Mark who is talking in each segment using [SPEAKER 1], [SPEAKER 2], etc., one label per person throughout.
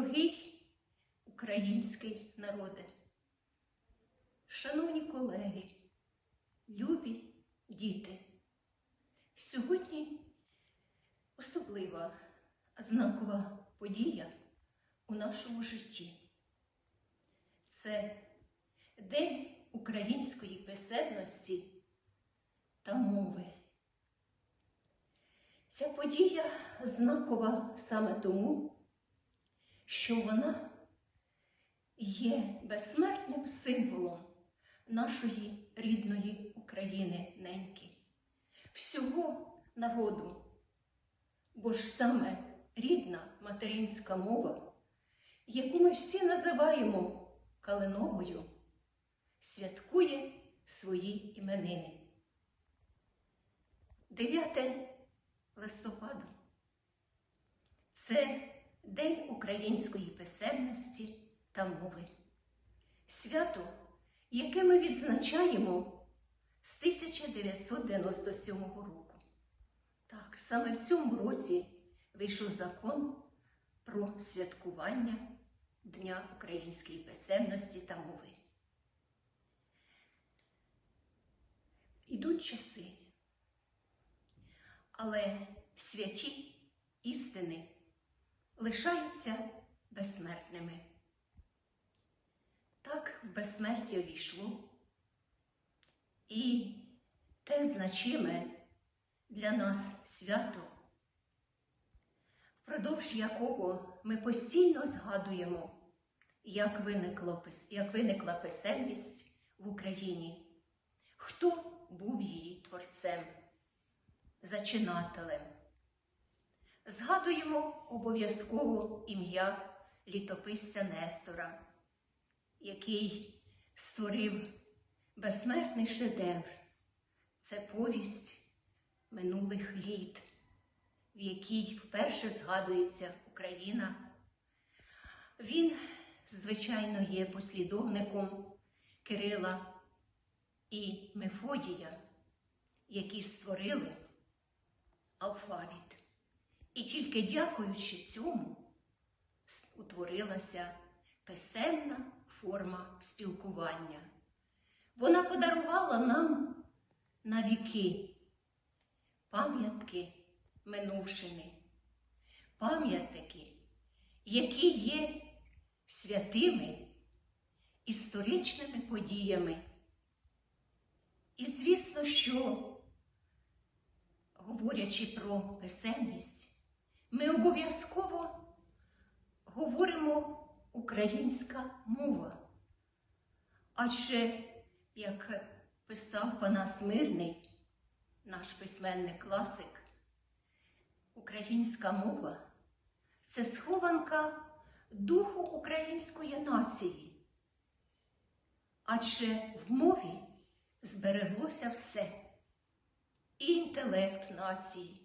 [SPEAKER 1] Дорогий український народи. шановні колеги, любі діти, сьогодні особлива знакова подія у нашому житті. Це День української писемності та мови. Ця подія знакова саме тому що вона є безсмертним символом нашої рідної України неньки, всього народу. Бо ж саме рідна материнська мова, яку ми всі називаємо калиновою, святкує свої іменини. 9 листопада це День української писемності та мови. Свято, яке ми відзначаємо з 1997 року. Так, саме в цьому році вийшов закон про святкування Дня української писемності та мови. Ідуть часи, але святі істини лишаються безсмертними. Так в безсмертя війшло і те значиме для нас свято, впродовж якого ми постійно згадуємо, як, виникло, як виникла писемність в Україні, хто був її творцем, зачинателем. Згадуємо обов'язково ім'я літописця Нестора, який створив безсмертний шедевр. Це повість минулих літ, в якій вперше згадується Україна. Він, звичайно, є послідовником Кирила і Мефодія, які створили алфавіт. І тільки дякуючи цьому утворилася писемна форма спілкування. Вона подарувала нам на віки пам'ятки минувшини, пам'ятники, які є святими історичними подіями. І звісно, що, говорячи про писемність, ми обов'язково говоримо українська мова. Адже, як писав Панас Мирний, наш письменник класик, українська мова це схованка духу української нації. Адже в мові збереглося все. І інтелект нації,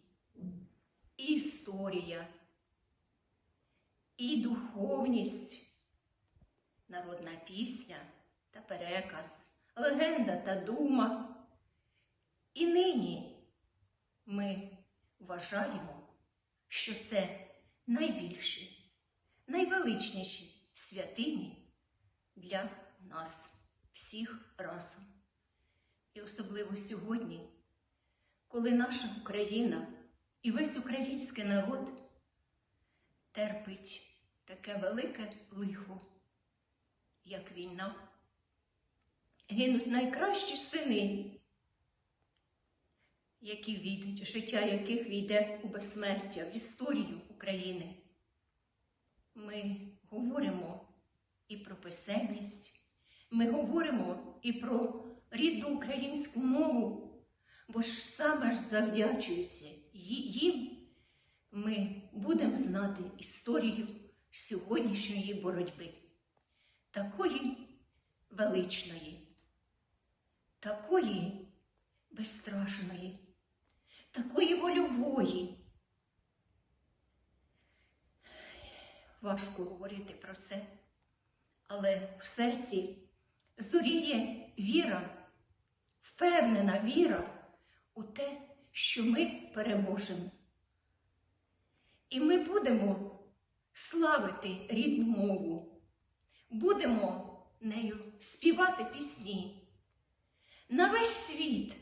[SPEAKER 1] і історія, і духовність, народна пісня та переказ, легенда та дума. І нині ми вважаємо, що це найбільші, найвеличніші святині для нас всіх разом. І особливо сьогодні, коли наша Україна і весь український народ терпить таке велике лихо, як війна. Гинуть найкращі сини, які війдуть, життя яких війде у безсмертя, в історію України. Ми говоримо і про писемність, ми говоримо і про рідну українську мову, бо ж саме ж завдячуюся їм, ми будемо знати історію сьогоднішньої боротьби, такої величної, такої безстрашної, такої вольової. Важко говорити про це, але в серці зоріє віра, впевнена віра у те, що ми переможемо. І ми будемо славити рідну мову, будемо нею співати пісні. На весь світ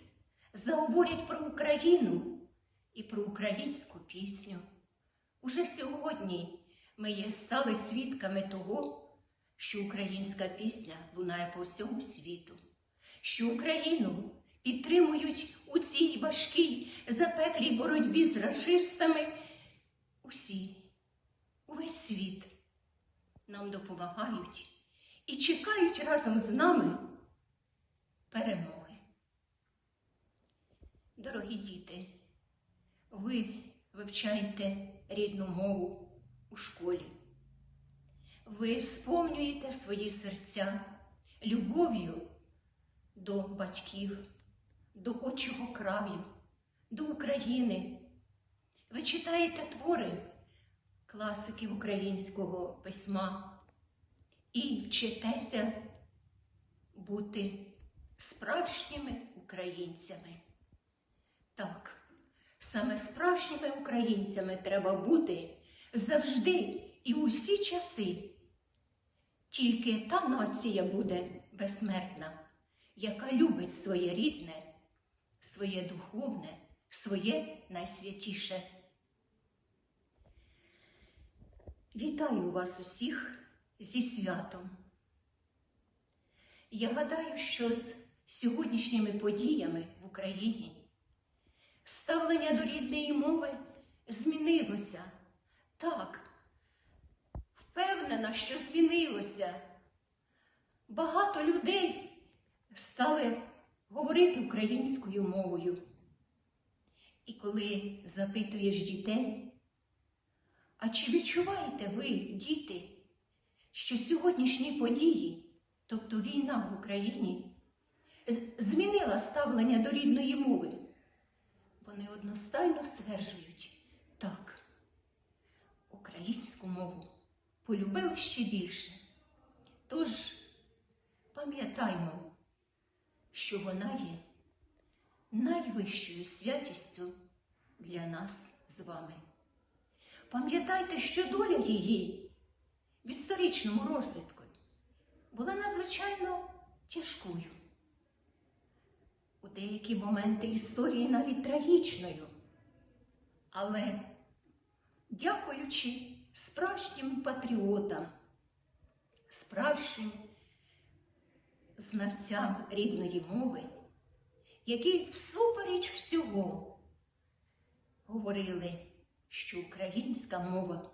[SPEAKER 1] заговорять про Україну і про українську пісню. Уже сьогодні ми стали свідками того, що українська пісня лунає по всьому світу, що Україну підтримують у цій важкій запеклій боротьбі з расистами усі, увесь світ нам допомагають і чекають разом з нами перемоги. Дорогі діти, ви вивчаєте рідну мову у школі. Ви сповнюєте свої серця любов'ю до батьків, до отчого краю, до України. Ви читаєте твори класиків українського письма і вчитеся бути справжніми українцями. Так, саме справжніми українцями треба бути завжди і у всі часи. Тільки та нація буде безсмертна, яка любить своє рідне, своє духовне, своє найсвятіше. Вітаю вас усіх зі святом. Я гадаю, що з сьогоднішніми подіями в Україні ставлення до рідної мови змінилося. Так, впевнена, що змінилося. Багато людей стали говорити українською мовою. І коли запитуєш дітей, а чи відчуваєте ви, діти, що сьогоднішні події, тобто війна в Україні, змінила ставлення до рідної мови? Вони одностайно стверджують так, українську мову полюбили ще більше. Тож пам'ятаймо, що вона є найвищою святістю для нас з вами. Пам'ятайте, що доля її в історичному розвитку була надзвичайно тяжкою. У деякі моменти історії навіть трагічною. Але дякуючи справжнім патріотам, справжнім знавцям рідної мови, які всупереч всього говорили, що українська мова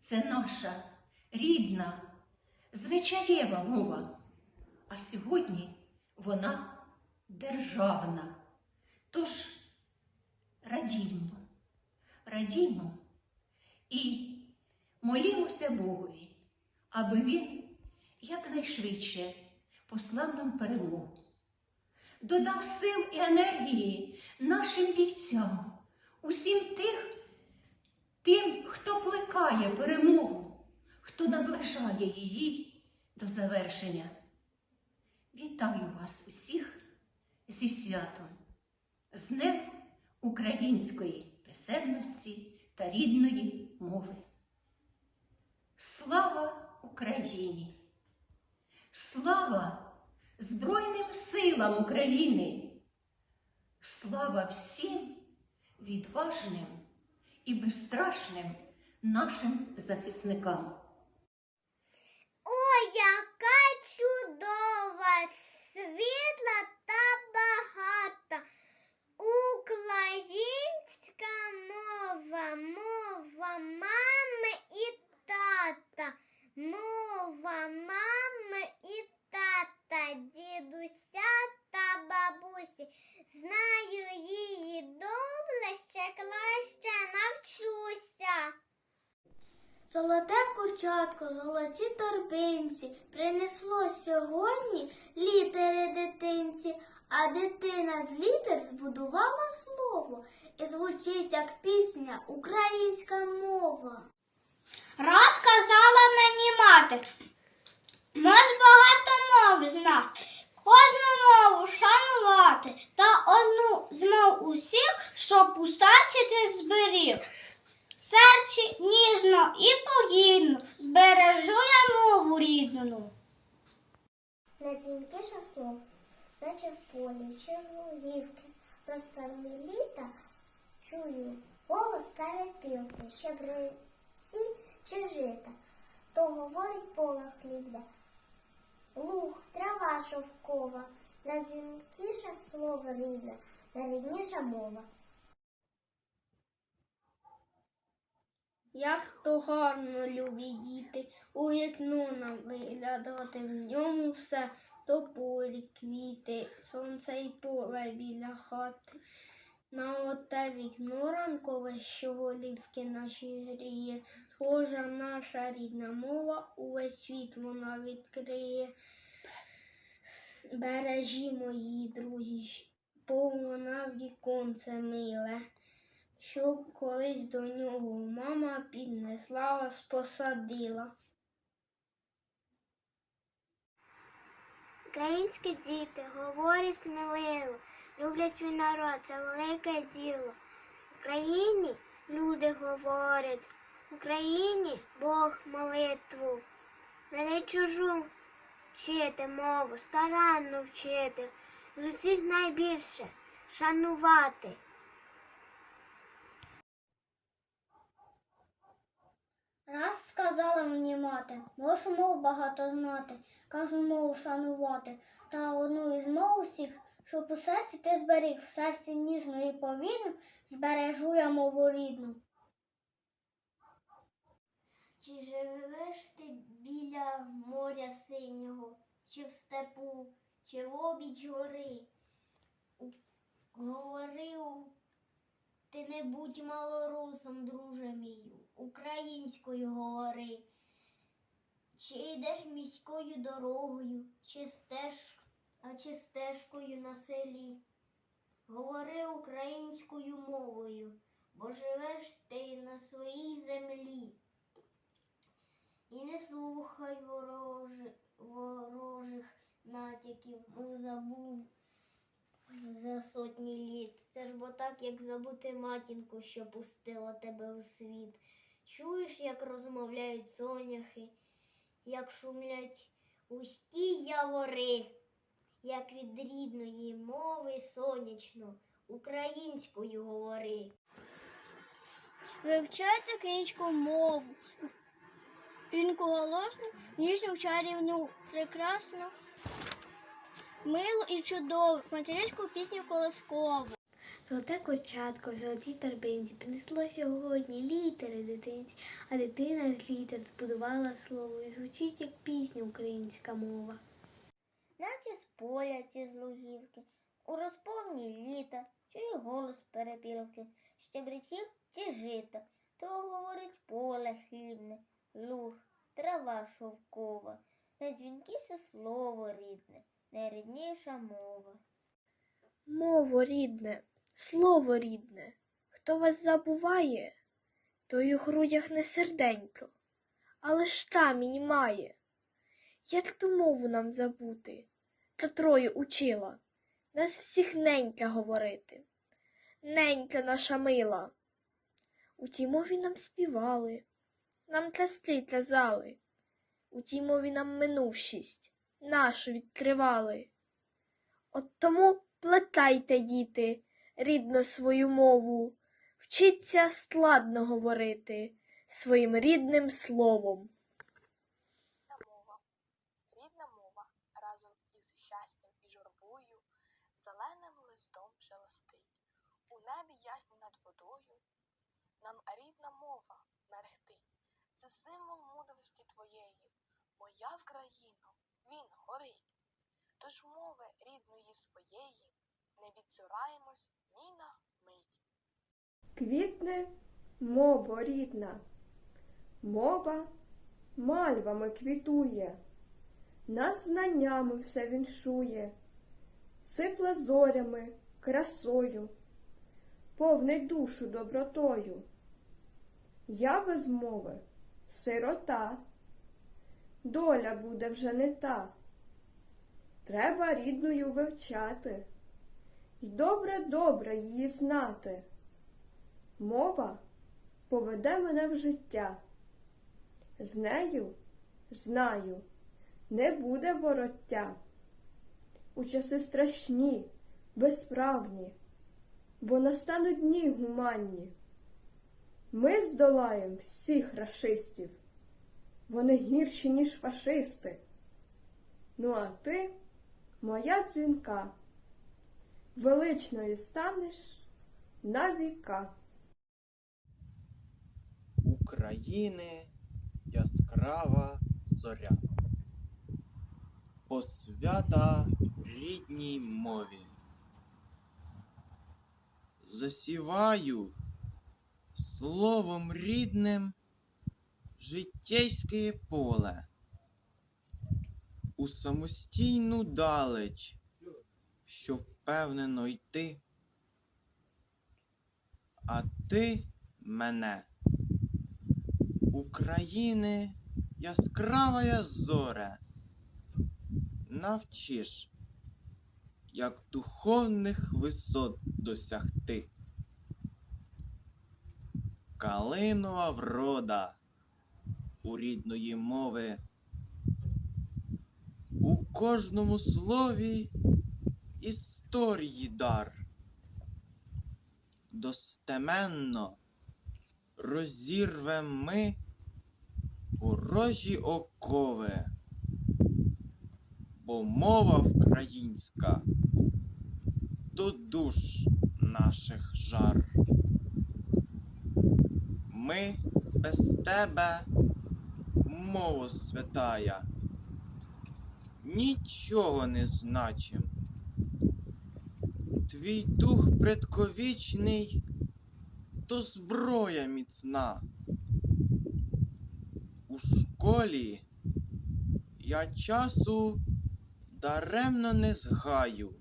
[SPEAKER 1] це наша рідна, звичаєва мова, а сьогодні вона державна. Тож радімо, радімо і молімося Богові, аби Він якнайшвидше послав нам перемогу, додав сил і енергії нашим бійцям, усім тих, тим, хто плекає перемогу, хто наближає її до завершення. Вітаю вас усіх зі святом, з Днем української писемності та рідної мови. Слава Україні! Слава Збройним силам України! Слава всім відважним і безстрашним нашим захисникам!
[SPEAKER 2] Ой, яка чудова, світла та багата. Українська мова мами і мова мами і тата, дідуся та бабусі. Знаю її добре, ще краще навчуся.
[SPEAKER 3] Золоте курчатко, золоті торбинці, принесло сьогодні літери дитинці, а дитина з літер збудувала слово, і звучить як пісня українська мова.
[SPEAKER 4] Раз казала мені мати, мож багато мов знати, кожну мову шанувати, та одну з мов усіх, щоб у серці ти зберіг. В серці ніжно і повільно збережу я мову рідну.
[SPEAKER 2] на дзвінки шаслов, наче в полі чи з лугівки, розперли літа, чую голос перепілки, щебреці чи жита, то говорить поле хлібне, луг, трава шовкова, найдзвінкіше слово рідне, найрідніша мова.
[SPEAKER 4] Як то гарно, любі діти, у вікно нам виглядати, в ньому все тополі, квіти, сонце і поле біля хати. На оте вікно ранкове, що голівки наші гріє, схожа наша рідна мова, увесь світ вона відкриє. Бережі мої друзі, бо вона віконце миле щоб колись до нього мама піднесла вас посадила.
[SPEAKER 2] Українські діти говорять сміливо, люблять свій народ, це велике діло. В Україні люди говорять, в Україні Бог молитву. Не чужу вчити мову, старанно вчити, з усіх найбільше шанувати.
[SPEAKER 3] Раз сказала мені мати, можу мов багато знати, кажу мову шанувати, та одну із мов усіх, щоб у серці ти зберіг, в серці ніжно і повільно збережу я мову рідну.
[SPEAKER 2] Чи живеш ти біля моря синього, чи в степу, чи в обіч гори? Говорив, ти не будь малоросом, друже мій, українською говори. Чи йдеш міською дорогою, чи стеж, а чи стежкою на селі? Говори українською мовою, бо живеш ти на своїй землі. І не слухай ворожи, ворожих натяків, мов забув за сотні літ. Це ж бо так, як забути матінку, що пустила тебе у світ. Чуєш, як розмовляють соняхи, як шумлять густі явори, як від рідної мови сонячно, українською говори.
[SPEAKER 4] Вивчайте українську мову. Вінку голосну, ніжну, чарівну, прекрасну, милу і чудову, материнську пісню колоскову.
[SPEAKER 5] Золоте курчатко, в золотій торбинці принесло сьогодні літери дитинці, а дитина з літер збудувала слово і звучить як пісня українська мова.
[SPEAKER 2] Наче з поля чи з лугівки, у розповні літа, чую голос перепілки, щебречів чи жита, то говорить поле хлібне, луг, трава шовкова, найдзвінкіше слово рідне, найрідніша мова.
[SPEAKER 5] Мово рідне, слово рідне, хто вас забуває, той у грудях не серденько, але ж тамінь має. Як ту мову нам забути? Та троє учила нас всіх ненька говорити. Ненька наша мила. У тій мові нам співали, нам трясли казали, у тій мові нам минувшість нашу відкривали. От тому плетайте, діти, рідно свою мову, вчіться складно говорити своїм рідним словом.
[SPEAKER 6] Рідна мова, рідна мова разом із щастям і журбою, зеленим листом шелестить, у небі ясні над водою. Нам рідна мова мерехтить, це символ мудрості твоєї, моя в країну, він горить. Тож мови рідної своєї не відцюраємось ні на мить.
[SPEAKER 7] Квітне мова рідна, мова мальвами квітує, нас знаннями все віншує, сипле зорями, красою, повний душу добротою. Я без мови сирота, доля буде вже не та. Треба рідною вивчати, й добре-добре її знати. Мова поведе мене в життя. З нею, знаю, не буде вороття. У часи страшні, безправні, бо настануть дні гуманні. Ми здолаєм всіх рашистів. Вони гірші, ніж фашисти. Ну, а ти, моя дзвінка, величною станеш на віка.
[SPEAKER 8] України яскрава зоря. Посвята рідній мові. Засіваю словом рідним життєйське поле. У самостійну далеч, що впевнено йти, а ти мене. України яскравая зоре, навчиш, як духовних висот досягти. Калинова врода у рідної мови, у кожному слові історії дар. Достеменно розірвем ми ворожі окови, бо мова українська до душ наших жар. Ми без тебе, мова святая, нічого не значим. Твій дух предковічний то зброя міцна. У школі я часу даремно не згаю,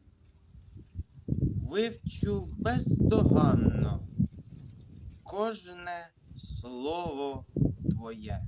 [SPEAKER 8] вивчу бездоганно кожне слово твоє.